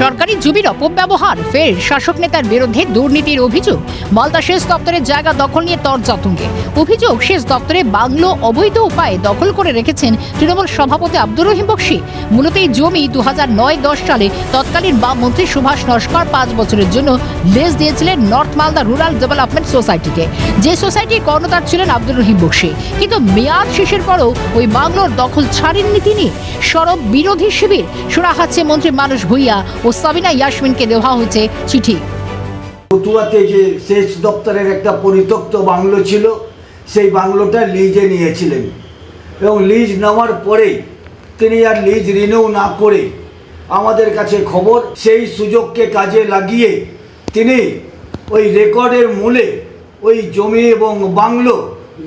সরকারি জমির অপব্যবহার, ফের শাসক নেতার বিরুদ্ধে দুর্নীতির অভিযোগ, মালদা সেচ দপ্তরের জায়গা দখল নিয়ে তর্জা তুঙ্গে অভিযোগ, সেচ দপ্তরে বাংলো অবৈধ উপায়ে দখল করে রেখেছেন তৃণমূল সভাপতি আব্দুর রহিম বক্সি। মূলত এই জমি দু হাজার নয় দশ সালে তৎকালীন বাম মন্ত্রী সুভাষ নস্কর পাঁচ বছরের জন্য লেজ দিয়েছিলেন নর্থ মালদা রুরাল ডেভেলপমেন্ট সোসাইটিকে। যে সোসাইটির কর্ণধার ছিলেন আব্দুর রহিম বক্সি। কিন্তু মেয়াদ শেষের পরও ওই বাংলোর দখল ছাড়েননি তিনি। সরব বিরোধী শিবির শোনা হচ্ছে মন্ত্রী মানুষ ভুইয়া ও সাবিনা ইয়াসমিনকে দেওয়া হয়েছে চিঠি। পটুয়াতে যে সেচ দপ্তরের একটা পরিত্যক্ত বাংলো ছিল, সেই বাংলোটা লিজে নিয়েছিলেন। এবং লিজ নেওয়ার পরে তিনি আর লিজ রিনিউ না করে আমাদের কাছে খবর, সেই সুযোগকে কাজে লাগিয়ে তিনি ওই রেকর্ডের মূলে ওই জমি এবং বাংলো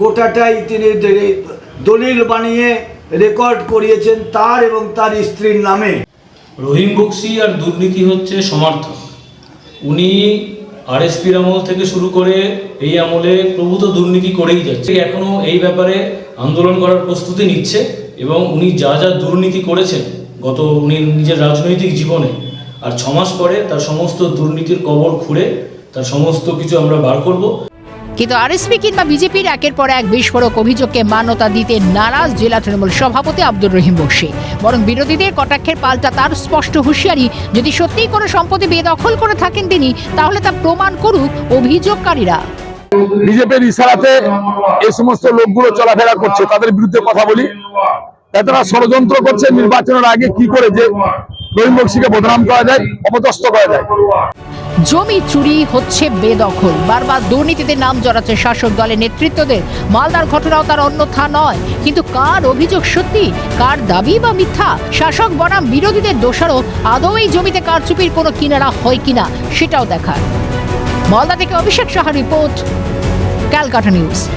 গোটাটাই তিনি দলিল বানিয়ে রেকর্ড করিয়েছেন তার এবং তার স্ত্রীর নামে। রহিম বক্সি আর দুর্নীতি হচ্ছে সমার্থক। উনি আরএসপির আমল থেকে শুরু করে এই আমলে প্রভূত দুর্নীতি করেই যাচ্ছে। এখনও এই ব্যাপারে আন্দোলন করার প্রস্তুতি নিচ্ছে এবং উনি যা যা দুর্নীতি করেছেন, গত উনি নিজের রাজনৈতিক জীবনে, আর ছমাস পরে তার সমস্ত দুর্নীতির কবর খুঁড়ে তার সমস্ত কিছু আমরা বার করব। কিন্তু আরএসপি কিংবা বিজেপির একের পর এক বিস্ফোরক অভিযোগকে মান্যতা দিতে নারাজ জেলা তৃণমূল সভাপতি আব্দুর রহিম বক্সি। বরং বিরোধীদের কটাক্ষের পাল্টা তার স্পষ্ট হুঁশিয়ারি, যদি সত্যিই কোনো সম্পত্তি বেদখল করে থাকেন তিনি, তাহলে তা প্রমাণ করুক অভিযোগকারীরা। বিজেপির ইশারাতে এই সমস্ত লোকগুলো চলাফেরা করছে, তাদের বিরুদ্ধে কথা বলি। এতটা ষড়যন্ত্র করছে, নির্বাচনের আগে কি করে যে রহিম বক্সিকে বদনাম করা যায়, অপদস্থ করা যায়। জমি চুরি হচ্ছে বেদখল। বারবার দুর্নীতিতে নাম জড়াচ্ছে শাসক দলের নেতৃত্বদের। মালদার ঘটনাও তার অন্যথা নয়। কিন্তু কার অভিযোগ সত্যি? কার দাবি বা মিথ্যা? শাসক বনাম বিরোধীদের দোষারোপ। আদৌ এই জমিতে কারচুপির কোনো কিনারা হয় কিনা, সেটাও দেখার। মালদা থেকে অভিষেক সাহা রিপোর্ট, ক্যালকাটা নিউজ।